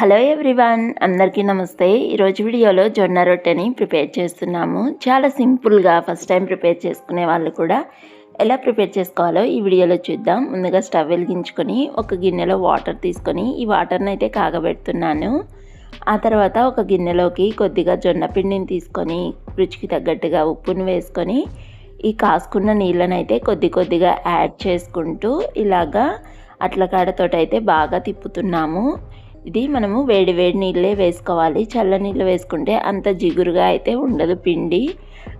Hello everyone అందరికీ నమస్తే. ఈరోజు వీడియోలో జొన్న రొట్టెని ప్రిపేర్ చేస్తున్నాము. చాలా సింపుల్గా ఫస్ట్ టైం ప్రిపేర్ చేసుకునే వాళ్ళు కూడా ఎలా ప్రిపేర్ చేసుకోవాలో ఈ వీడియోలో చూద్దాం. ముందుగా స్టవ్ వెలిగించుకొని ఒక గిన్నెలో వాటర్ తీసుకొని ఈ వాటర్ని అయితే కాగబెడుతున్నాను. ఆ తర్వాత ఒక గిన్నెలోకి కొద్దిగా జొన్న పిండిని తీసుకొని రుచికి తగ్గట్టుగా ఉప్పును వేసుకొని ఈ కాసుకున్న నీళ్ళని అయితే కొద్ది కొద్దిగా యాడ్ చేసుకుంటూ ఇలాగా అట్ల కాడతోటి అయితే బాగా తిప్పుతున్నాము. ఇది మనము వేడి వేడి నీళ్ళే వేసుకోవాలి. చల్ల నీళ్ళు వేసుకుంటే అంత జిగురుగా అయితే ఉండదు పిండి.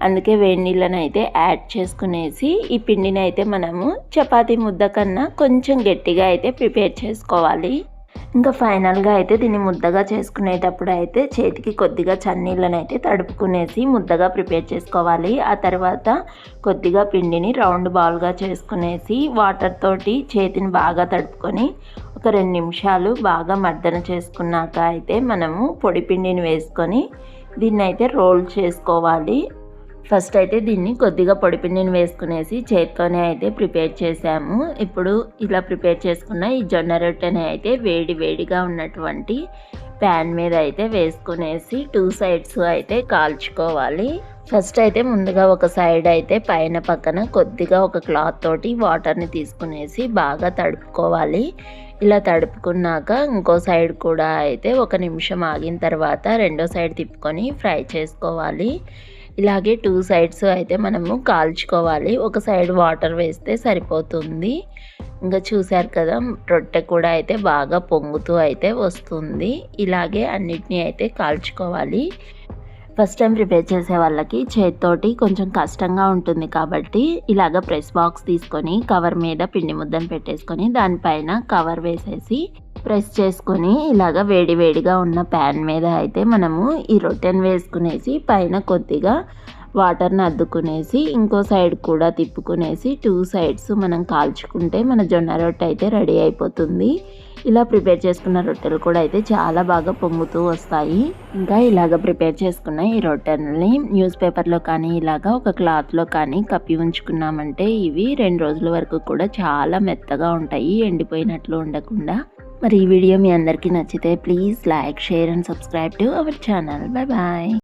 అందుకే వేడి నీళ్ళని అయితే యాడ్ చేసుకునేసి ఈ పిండిని అయితే మనము చపాతీ ముద్ద కన్నా కొంచెం గట్టిగా అయితే ప్రిపేర్ చేసుకోవాలి. ఇంకా ఫైనల్గా అయితే దీన్ని ముద్దగా చేసుకునేటప్పుడు అయితే చేతికి కొద్దిగా చన్నీళ్ళని అయితే తడుపుకునేసి ముద్దగా ప్రిపేర్ చేసుకోవాలి. ఆ తర్వాత కొద్దిగా పిండిని రౌండ్ బాల్గా చేసుకునేసి వాటర్ తోటి చేతిని బాగా తడుపుకొని ఒక రెండు నిమిషాలు బాగా మర్దన చేసుకున్నాక అయితే మనము పొడి పిండిని వేసుకొని దీన్ని అయితే రోల్ చేసుకోవాలి. ఫస్ట్ అయితే దీన్ని కొద్దిగా పొడిపిండిని వేసుకునేసి చేత్తోనే అయితే ప్రిపేర్ చేసాము. ఇప్పుడు ఇలా ప్రిపేర్ చేసుకున్న ఈ జొన్న రొట్టెని అయితే వేడి వేడిగా ఉన్నటువంటి ప్యాన్ మీద అయితే వేసుకునేసి టూ సైడ్స్ అయితే కాల్చుకోవాలి. ఫస్ట్ అయితే ముందుగా ఒక సైడ్ అయితే పైన పక్కన కొద్దిగా ఒక క్లాత్ తోటి వాటర్ని తీసుకునేసి బాగా తడుపుకోవాలి. ఇలా తడుపుకున్నాక ఇంకో సైడ్ కూడా అయితే ఒక నిమిషం ఆగిన తర్వాత రెండో సైడ్ తిప్పుకొని ఫ్రై చేసుకోవాలి. ఇలాగే టూ సైడ్స్ అయితే మనము కాల్చుకోవాలి. ఒక సైడ్ వాటర్ వేస్తే సరిపోతుంది. ఇంకా చూశారు కదా రొట్టె కూడా అయితే బాగా పొంగుతూ అయితే వస్తుంది. ఇలాగే అన్నిటినీ అయితే కాల్చుకోవాలి. ఫస్ట్ టైం ప్రిపేర్ చేసే వాళ్ళకి చేతితోటి కొంచెం కష్టంగా ఉంటుంది కాబట్టి ఇలాగ ప్రెస్ బాక్స్ తీసుకొని కవర్ మీద పిండి ముద్దను పెట్టేసుకొని దానిపైన కవర్ వేసేసి ప్రెస్ చేసుకొని ఇలాగ వేడి వేడిగా ఉన్న ప్యాన్ మీద అయితే మనము ఈ రొట్టెను వేసుకునేసి పైన కొద్దిగా వాటర్ని అద్దుకునేసి ఇంకో సైడ్ కూడా తిప్పుకునేసి టూ సైడ్స్ మనం కాల్చుకుంటే మన జొన్న రొట్టె అయితే రెడీ అయిపోతుంది. ఇలా ప్రిపేర్ చేసుకున్న రొట్టెలు కూడా అయితే చాలా బాగా పొంగుతూ వస్తాయి. ఇంకా ఇలాగ ప్రిపేర్ చేసుకున్న ఈ రొట్టెలని న్యూస్ పేపర్లో కానీ ఇలాగ ఒక క్లాత్లో కానీ కప్పి ఉంచుకున్నామంటే ఇవి రెండు రోజుల వరకు కూడా చాలా మెత్తగా ఉంటాయి ఎండిపోయినట్లు ఉండకుండా. మరి ఈ వీడియో మీ అందరికీ నచ్చితే please like share and subscribe to our channel. Bye bye.